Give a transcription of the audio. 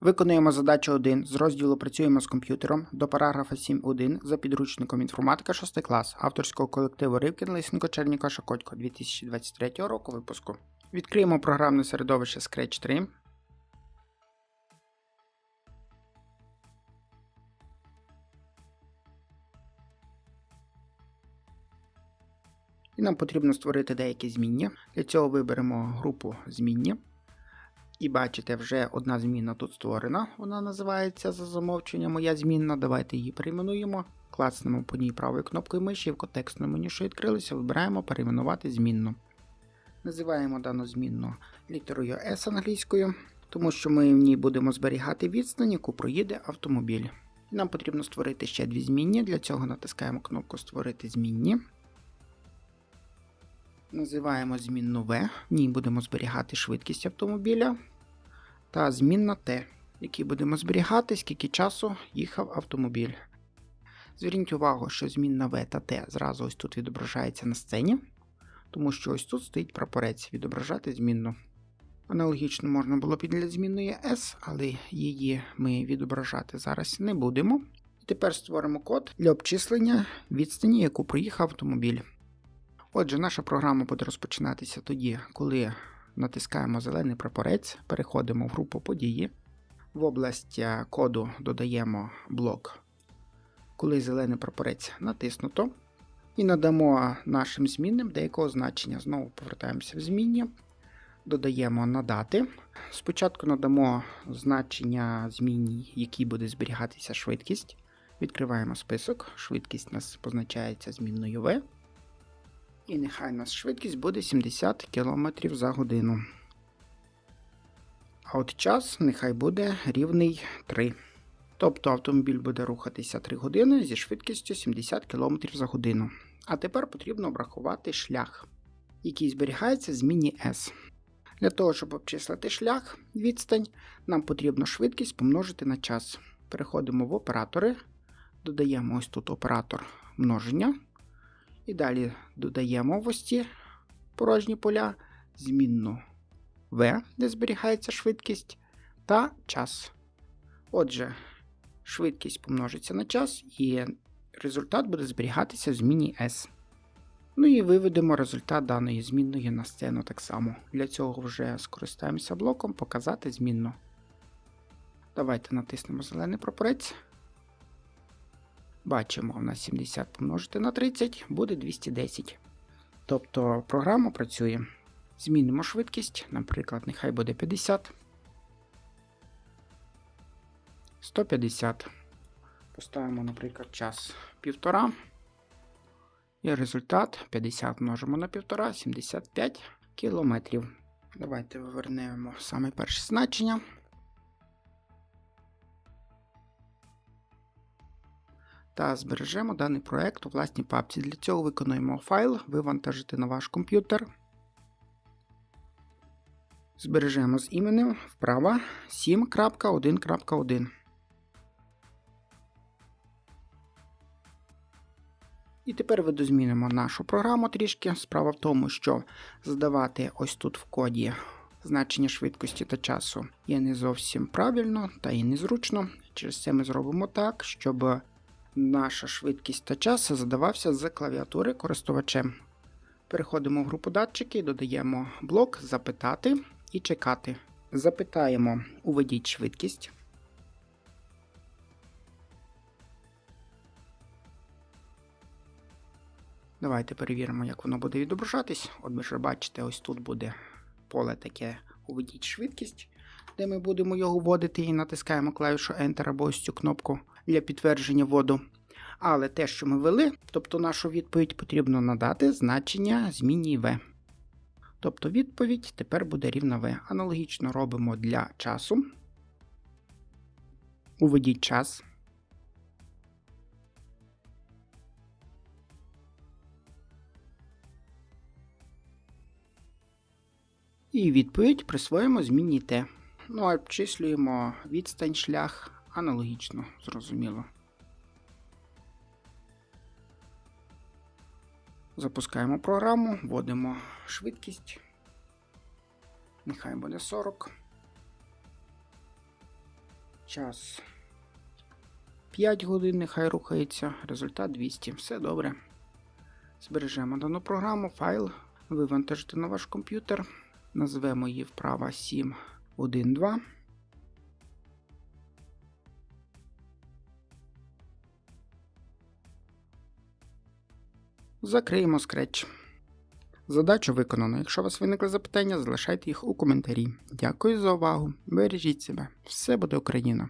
Виконуємо задачу 1 з розділу Працюємо з комп'ютером до параграфа 7.1 за підручником інформатика 6 клас авторського колективу Ривкін Лисенко Черніка Шакотько 2023 року випуску. Відкриємо програмне середовище Scratch 3. І нам потрібно створити деякі змінні. Для цього виберемо групу змінні. І бачите, вже одна змінна тут створена. Вона називається за замовченням моя змінна. Давайте її перейменуємо. Клацнемо по ній правою кнопкою миші, в контекстному меню, що відкрилося, вибираємо перейменувати змінну. Називаємо дану змінну літерою S англійською, тому що ми в ній будемо зберігати відстань, яку проїде автомобіль. Нам потрібно створити ще дві змінні. Для цього натискаємо кнопку Створити змінні. Називаємо змінну V, в ній будемо зберігати швидкість автомобіля та змінна T, в якій будемо зберігати, скільки часу їхав автомобіль. Зверніть увагу, що змінна V та T зразу ось тут відображається на сцені, тому що ось тут стоїть прапорець відображати змінну. Аналогічно можна було б і для змінної S, але її ми відображати зараз не будемо. І тепер створимо код для обчислення відстані, яку проїхав автомобіль. Отже, наша програма буде розпочинатися тоді, коли натискаємо зелений прапорець, переходимо в групу події. В область е, коду додаємо блок, коли зелений прапорець натиснуто. І надамо нашим змінним деякого значення. Знову повертаємося в змінні, додаємо надати. Спочатку надамо значення змінній, якій буде зберігатися швидкість. Відкриваємо список. Швидкість у нас позначається змінною V. І нехай у нас швидкість буде 70 км за годину. А от час нехай буде рівний 3. Тобто автомобіль буде рухатися 3 години зі швидкістю 70 км за годину. А тепер потрібно обрахувати шлях, який зберігається в зміні S. Для того, щоб обчислити шлях, відстань, нам потрібно швидкість помножити на час. Переходимо в оператори, додаємо ось тут оператор множення. І далі додаємо в ось ці порожні поля змінну V, де зберігається швидкість, та час. Отже, швидкість помножиться на час, і результат буде зберігатися в зміні S. Ну і виведемо результат даної змінної на сцену так само. Для цього вже скористаємося блоком Показати змінну. Давайте натиснемо зелений прапорець. Бачимо, у нас 70 помножити на 30 буде 210. Тобто програма працює. Змінимо швидкість, наприклад, нехай буде 50. 150. Поставимо, наприклад, час 1,5. І результат 50 множимо на 1,5, 75 кілометрів. Давайте вивернемо саме перше значення. Та збережемо даний проект у власній папці. Для цього виконуємо файл, вивантажити на ваш комп'ютер. Збережемо з іменем вправо 7.1.1. І тепер видозмінимо нашу програму трішки. Справа в тому, що задавати ось тут в коді значення швидкості та часу є не зовсім правильно та і незручно. Через це ми зробимо так, щоб наша швидкість та час задавався з клавіатури користувачем. Переходимо в групу датчики, додаємо блок Запитати і чекати. Запитаємо Уведіть швидкість. Давайте перевіримо, як воно буде відображатись. От ви ж бачите, ось тут буде поле таке Уведіть швидкість, де ми будемо його вводити і натискаємо клавішу Enter або ось цю кнопку для підтвердження вводу. Але те, що ми ввели, тобто нашу відповідь потрібно надати значення зміні V. Тобто відповідь тепер буде рівна V. Аналогічно робимо для часу. Уведіть час. І відповідь присвоїмо зміні T. Ну а обчислюємо відстань шлях аналогічно, зрозуміло. Запускаємо програму, вводимо швидкість. Нехай буде 40. Час 5 годин, нехай рухається. Результат 200. Все добре. Збережемо дану програму, файл, вивантажити на ваш комп'ютер. Назвемо її вправа 7.1.2. Закриємо скретч. Задачу виконано. Якщо у вас виникли запитання, залишайте їх у коментарі. Дякую за увагу. Бережіть себе. Все буде Україна!